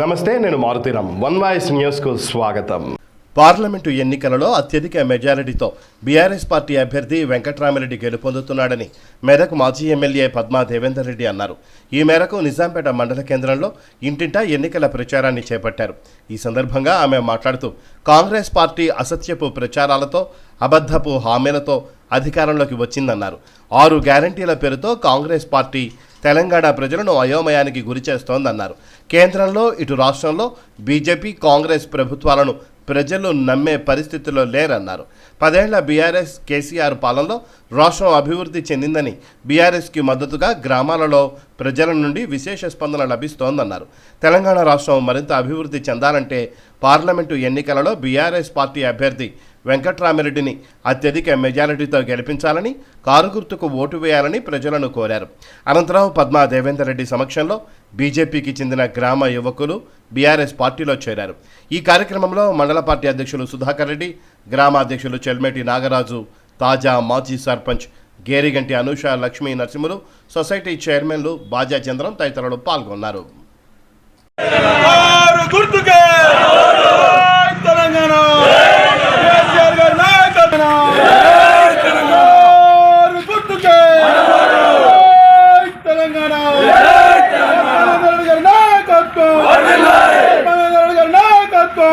నమస్తే నేను Maruthi Ram one voice న్యూస్కు స్వాగతం. పార్లమెంటు ఎన్నికలలో అత్యధిక మెజారిటీతో బీఆర్ఎస్ పార్టీ అభ్యర్థి వెంకట్రామిరెడ్డి గెలుపొందుతున్నాడని మెదక్ మాజీ ఎమ్మెల్యే పద్మా దేవేందర్ రెడ్డి అన్నారు. ఈ మేరకు నిజాంపేట మండల కేంద్రంలో ఇంటింటా ఎన్నికల ప్రచారాన్ని చేపట్టారు. ఈ సందర్భంగా ఆమె మాట్లాడుతూ కాంగ్రెస్ పార్టీ అసత్యపు ప్రచారాలతో అబద్ధపు హామీలతో అధికారంలోకి వచ్చిందన్నారు. ఆరు గ్యారంటీల పేరుతో కాంగ్రెస్ పార్టీ తెలంగాణ ప్రజలను అయోమయానికి గురి చేస్తోందన్నారు. కేంద్రంలో ఇటు రాష్ట్రంలో బీజేపీ కాంగ్రెస్ ప్రభుత్వాలను ప్రజలు నమ్మే పరిస్థితిలో లేరన్నారు. పదేళ్ళ బీఆర్ఎస్ కేసీఆర్ పాలనలో రాష్ట్రం అభివృద్ధి చెందిందని బీఆర్ఎస్కి మద్దతుగా గ్రామాలలో ప్రజల నుండి విశేష స్పందన లభిస్తోందన్నారు. తెలంగాణ రాష్ట్రం మరింత అభివృద్ధి చెందాలంటే పార్లమెంటు ఎన్నికలలో బీఆర్ఎస్ పార్టీ అభ్యర్థి వెంకట్రామిరెడ్డిని అత్యధిక మెజారిటీతో గెలిపించాలని కారు గుర్తుకు ఓటు వేయాలని ప్రజలను కోరారు. అనంతరం పద్మా దేవేందర్ రెడ్డి సమక్షంలో బీజేపీకి చెందిన గ్రామ యువకులు బీఆర్ఎస్ పార్టీలో చేరారు. ఈ కార్యక్రమంలో మండల పార్టీ అధ్యక్షులు సుధాకర్ రెడ్డి గ్రామ అధ్యక్షులు చెల్మేటి నాగరాజు తాజా మాజీ సర్పంచ్ గేరిగంటి అనూష లక్ష్మీ నరసింహులు సొసైటీ చైర్మన్లు బాజా చంద్రం తదితరులు పాల్గొన్నారు ఆరు గుర్తుకే తెలంగాణ కేసీఆర్ గారి నాయకత్వం ఆరు గుర్తుకే తెలంగాణ జగన్మోహన్ రెడ్డి గారి నాయకత్వం జగన్మోహన్ రెడ్డి గారి నాయకత్వం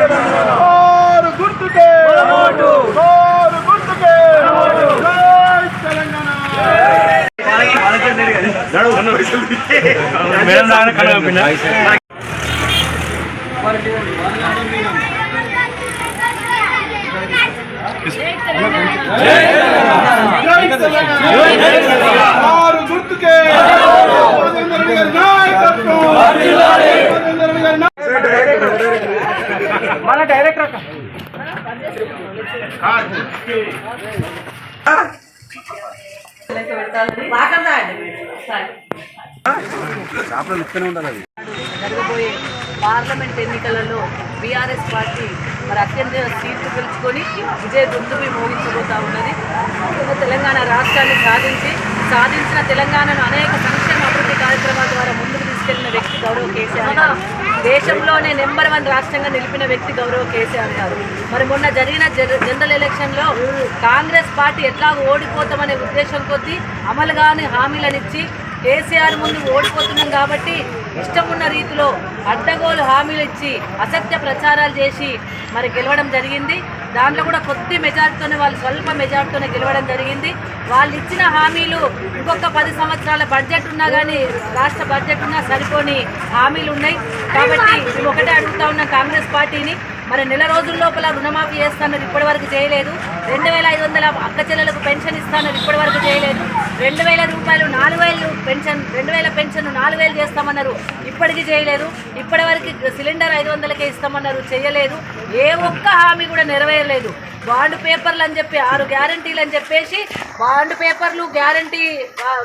ఆరు గుర్తుకే ఆరు గుర్తుకే జై తెలంగాణ జై తెలంగాణ ఆరు గుర్తుకే జగన్మోహన్ రెడ్డి గారి నాయకత్వం జగన్మోహన్ రెడ్డి గారి నాయకత్వం జరగబోయే పార్లమెంట్ ఎన్నికలలో బీఆర్ఎస్ పార్టీ మరి అత్యంత సీట్లు గెలుచుకొని విజయ దుందుబి మోగించబోతా ఉన్నది. తెలంగాణ రాష్ట్రాన్ని సాధించి సాధించిన తెలంగాణను అనేక సంక్షేమ అభివృద్ధి కార్యక్రమాల ద్వారా ముందుకు తీసుకెళ్ళిన వ్యక్తి గౌరవ కేసీఆర్ గారు. దేశంలోనే నెంబర్ వన్ రాష్ట్రంగా నిలిపిన వ్యక్తి గౌరవ కేసీఆర్ గారు. మరి మొన్న జరిగిన జన- జనరల్ ఎలక్షన్లో కాంగ్రెస్ పార్టీ ఎట్లా ఓడిపోతామనే ఉద్దేశం కొద్దీ అమలు కాని హామీలనిచ్చి కేసీఆర్ ముందు ఓడిపోతున్నాం కాబట్టి ఇష్టమున్న రీతిలో అడ్డగోలు హామీలు ఇచ్చి అసత్య ప్రచారాలు చేసి మరి గెలవడం జరిగింది. దాంట్లో కూడా కొద్ది మెజార్టీతోనే వాళ్ళు స్వల్ప మెజార్టీతోనే గెలవడం జరిగింది. వాళ్ళు ఇచ్చిన హామీలు ఇంకొక పది సంవత్సరాల బడ్జెట్ ఉన్నా కానీ రాష్ట్ర బడ్జెట్ ఉన్నా సరిపోని హామీలు ఉన్నాయి. కాబట్టి మేము ఒకటే అడుగుతా ఉన్నాం కాంగ్రెస్ పార్టీని. మరి నెల రోజుల లోపల రుణమాఫీ చేస్తానని ఇప్పటివరకు చేయలేదు. రెండు వేల ఐదు వందల అక్క చెల్లెలకు పెన్షన్ ఇస్తానని ఇప్పటివరకు చేయలేదు. రెండు వేల రూపాయలు నాలుగు వేలు పెన్షన్ రెండు వేల పెన్షన్ నాలుగు వేలు చేస్తామన్నారు. ఇప్పటికీ చేయలేదు. ఇప్పటి వరకు సిలిండర్ ఐదు వందలకే ఇస్తామన్నారు. చేయలేదు. ఏ ఒక్క హామీ కూడా నెరవేరలేదు. బాండ్ పేపర్లు అని చెప్పి ఆరు గ్యారంటీలు అని చెప్పేసి బాండ్ పేపర్లు గ్యారంటీ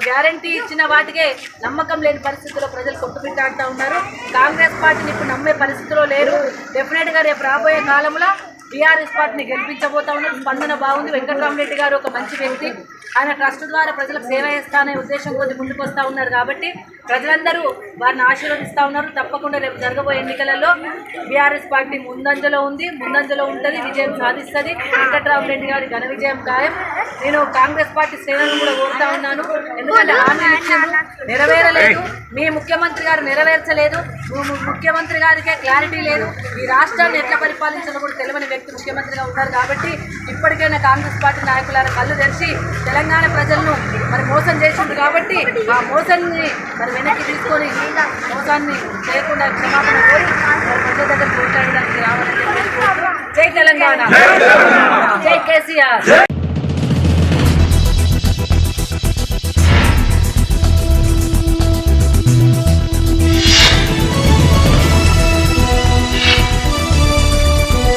గ్యారంటీ ఇచ్చిన వాటికే నమ్మకం లేని పరిస్థితుల్లో ప్రజలు కొట్టుబిట్టాడుతూ ఉన్నారు. కాంగ్రెస్ పార్టీని ఇప్పుడు నమ్మే పరిస్థితిలో లేరు. డెఫినెట్గా రేపు రాబోయే కాలంలో టీఆర్ఎస్ పార్టీని గెలిపించబోతా ఉన్నారు స్పందన బాగుంది. వెంకటరామరెడ్డి గారు ఒక మంచి వ్యక్తి. ఆయన ట్రస్ట్ ద్వారా ప్రజలకు సేవ చేస్తానే ఉద్దేశం కొద్ది ముందుకు వస్తూ ఉన్నారు కాబట్టి ప్రజలందరూ వారిని ఆశీర్వదిస్తూ ఉన్నారు. తప్పకుండా రేపు జరగబోయే ఎన్నికలలో బీఆర్ఎస్ పార్టీ ముందంజలో ఉంది. ముందంజలో ఉంటుంది విజయం సాధిస్తుంది. వెంకటరామరెడ్డి గారి ఘన విజయం ఖాయం. నేను కాంగ్రెస్ పార్టీ శ్రేణులను కూడా కోరుతా ఉన్నాను. ఎందుకంటే ఆమె నెరవేరలేదు. మీ ముఖ్యమంత్రి గారు నెరవేర్చలేదు. ముఖ్యమంత్రి గారికే క్లారిటీ లేదు. ఈ రాష్ట్రాన్ని ఎట్లా పరిపాలించాలో కూడా తెలియని వ్యక్తి ముఖ్యమంత్రిగా ఉన్నారు కాబట్టి ఇప్పటికైనా కాంగ్రెస్ పార్టీ నాయకులారా కళ్ళు తెరిచి తెలంగాణ ప్రజలను మరి మోసం చేసిండ్రు కాబట్టి ఆ మోసాన్ని మరి వెనక్కి తీసుకొని మోసాన్ని చేయకుండా క్షమాపణ కోరి ప్రజల దగ్గర పోట్లాడడానికి రావాలని జై తెలంగాణ. జై కేసీఆర్.